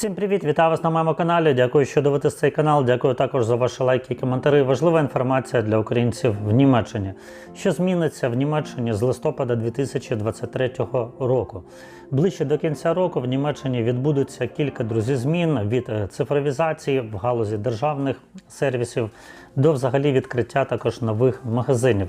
Всім привіт! Вітаю вас на моєму каналі. Дякую, що дивитесь цей канал. Дякую також за ваші лайки і коментарі. Важлива інформація для українців в Німеччині. Що зміниться в Німеччині з листопада 2023 року? Ближче до кінця року в Німеччині відбудуться кілька друзі змін від е, цифровізації в галузі державних сервісів до взагалі відкриття також нових магазинів.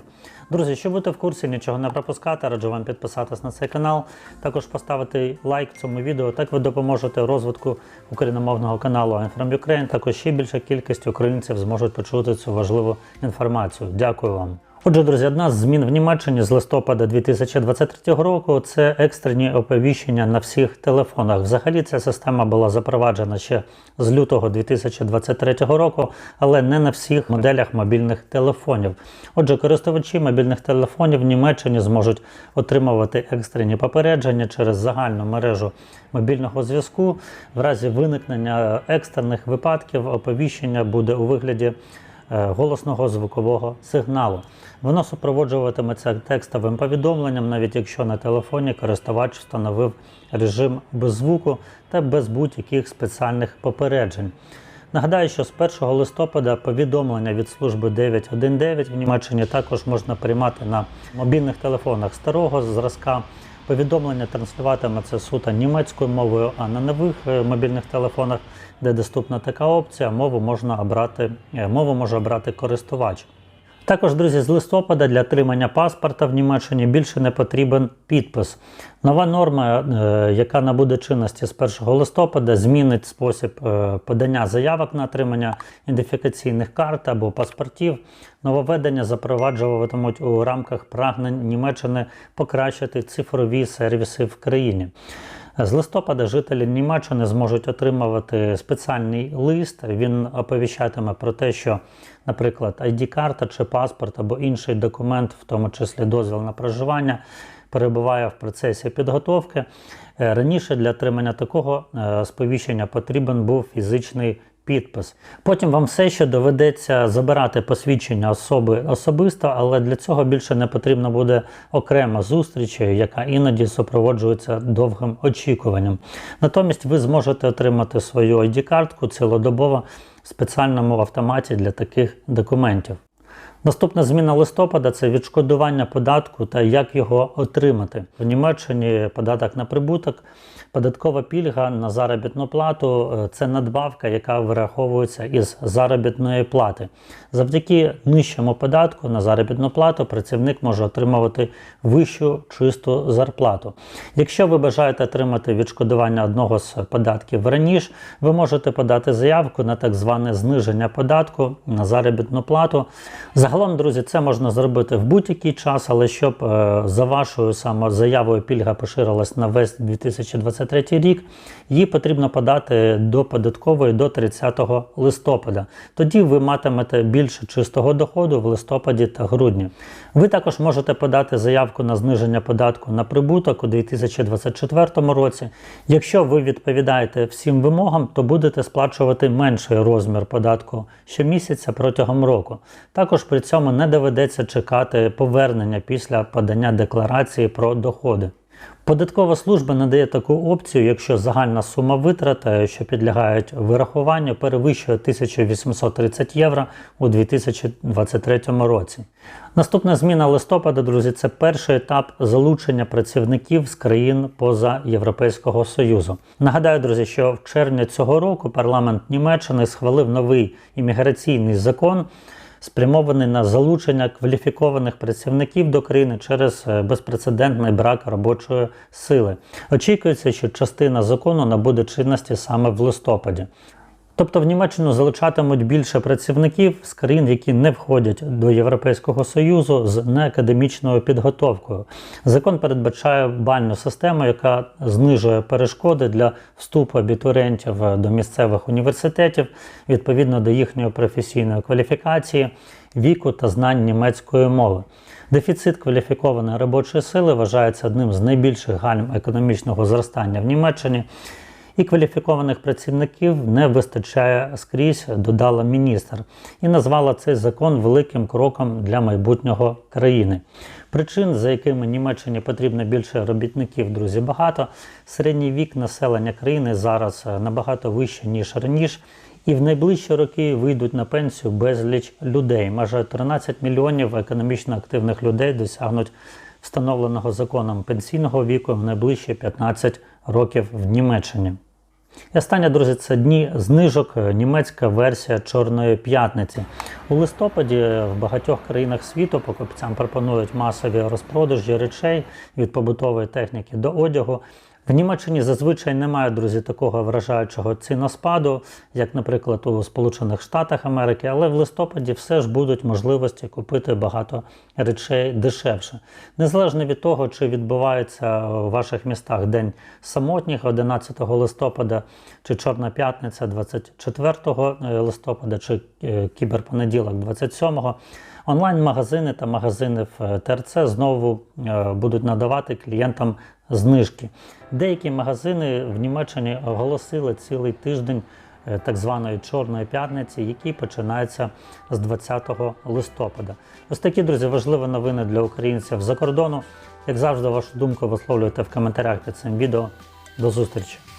Друзі, щоб бути в курсі, нічого не пропускати, раджу вам підписатись на цей канал, також поставити лайк цьому відео. Так ви допоможете розвитку україномовного каналу I'm Ukraine. Також ще більша кількість українців зможуть почути цю важливу інформацію. Дякую вам. Отже, друзі, одна з змін в Німеччині з листопада 2023 року це екстрені оповіщення на всіх телефонах. Взагалі ця система була запроваджена ще з лютого 2023 року, але не на всіх моделях мобільних телефонів. Отже, користувачі мобільних телефонів в Німеччині зможуть отримувати екстрені попередження через загальну мережу мобільного зв'язку. В разі виникнення екстрених випадків оповіщення буде у вигляді голосного звукового сигналу. Воно супроводжуватиметься текстовим повідомленням, навіть якщо на телефоні користувач встановив режим без звуку та без будь-яких спеціальних попереджень. Нагадаю, що з 1 листопада повідомлення від служби 919 в Німеччині також можна приймати на мобільних телефонах старого зразка. Повідомлення транслюватиметься суто німецькою мовою, а на нових е, мобільних телефонах, де доступна така опція, мову можна обрати, е, мову може обрати користувач. Також, друзі, з листопада для отримання паспорта в Німеччині більше не потрібен підпис. Нова норма, е, яка набуде чинності з 1 листопада, змінить спосіб е, подання заявок на отримання ідентифікаційних карт або паспортів. Нововведення запроваджуватимуть у рамках прагнень Німеччини покращити цифрові сервіси в країні. З листопада жителі Німеччини зможуть отримувати спеціальний лист. Він оповіщатиме про те, що, наприклад, ID-карта чи паспорт або інший документ, в тому числі дозвіл на проживання, перебуває в процесі підготовки. Е, Раніше для отримання такого е, сповіщення потрібен був фізичний підпис. Потім вам все ще доведеться забирати посвідчення особи особисто, але для цього більше не потрібна буде окрема зустріч, яка іноді супроводжується довгим очікуванням. Натомість ви зможете отримати свою ID-картку цілодобово в спеціальному автоматі для таких документів. Наступна зміна листопада це відшкодування податку та як його отримати. В Німеччині податок на прибуток, податкова пільга на заробітну плату е, це надбавка, яка вираховується із заробітної плати. Завдяки нижчому податку на заробітну плату працівник може отримувати вищу чисту зарплату. Якщо ви бажаєте отримати відшкодування одного з податків раніше, ви можете подати заявку на так зване зниження податку на заробітну плату. Загалом, друзі, це можна зробити в будь-який час, але щоб е, за вашою саме заявою пільга поширилась на весь 2023 рік, її потрібно подати до податкової до 30 листопада. Тоді ви матимете більше чистого доходу в листопаді та грудні. Ви також можете подати заявку на зниження податку на прибуток у 2024 році. Якщо ви відповідаєте всім вимогам, то будете сплачувати менший розмір податку щомісяця протягом року. Також при цьому не доведеться чекати повернення після подання декларації про доходи. Податкова служба надає таку опцію, якщо загальна сума витрат, що підлягають вирахуванню, перевищує 1830 євро у 2023 році. Наступна зміна листопада, друзі, це перший етап залучення працівників з країн поза Європейського Союзу. Нагадаю, друзі, що в червні цього року парламент Німеччини схвалив новий імміграційний закон спрямований на залучення кваліфікованих працівників до країни через е, безпрецедентний брак робочої сили. Очікується, що частина закону набуде чинності саме в листопаді. Тобто в Німеччину залучатимуть більше працівників з країн, які не входять до Європейського Союзу з неакадемічною підготовкою. Закон передбачає бальну систему, яка знижує перешкоди для вступу абітурієнтів до місцевих університетів відповідно до їхньої професійної кваліфікації, віку та знань німецької мови. Дефіцит кваліфікованої робочої сили вважається одним з найбільших гальм економічного зростання в Німеччині і кваліфікованих працівників не вистачає скрізь, додала міністр, і назвала цей закон великим кроком для майбутнього країни. Причин, за якими Німеччині потрібно більше робітників, друзі, багато. Середній вік населення країни зараз е, набагато вищий, ніж раніше. І в найближчі роки вийдуть на пенсію безліч людей. Майже 13 мільйонів економічно активних людей досягнуть встановленого законом пенсійного віку в найближчі 15 років в Німеччині. І останнє, друзі, це дні знижок, е, німецька версія Чорної п'ятниці. У листопаді в багатьох країнах світу покупцям пропонують масові розпродажі речей від побутової техніки до одягу. В Німеччині зазвичай немає, друзі, такого вражаючого ціноспаду, як, наприклад, у Сполучених Штатах Америки, але в листопаді все ж будуть можливості купити багато речей дешевше. Незалежно від того, чи відбувається у ваших містах День самотніх 11 листопада, чи Чорна п'ятниця 24 листопада, чи е, кіберпонеділок 27 Онлайн-магазини та магазини в ТРЦ знову е, будуть надавати клієнтам знижки. Деякі магазини в Німеччині оголосили цілий тиждень е, так званої Чорної п'ятниці, який починається з 20 листопада. Ось такі, друзі, важливі новини для українців за кордону. Як завжди, вашу думку висловлюйте в коментарях під цим відео. До зустрічі!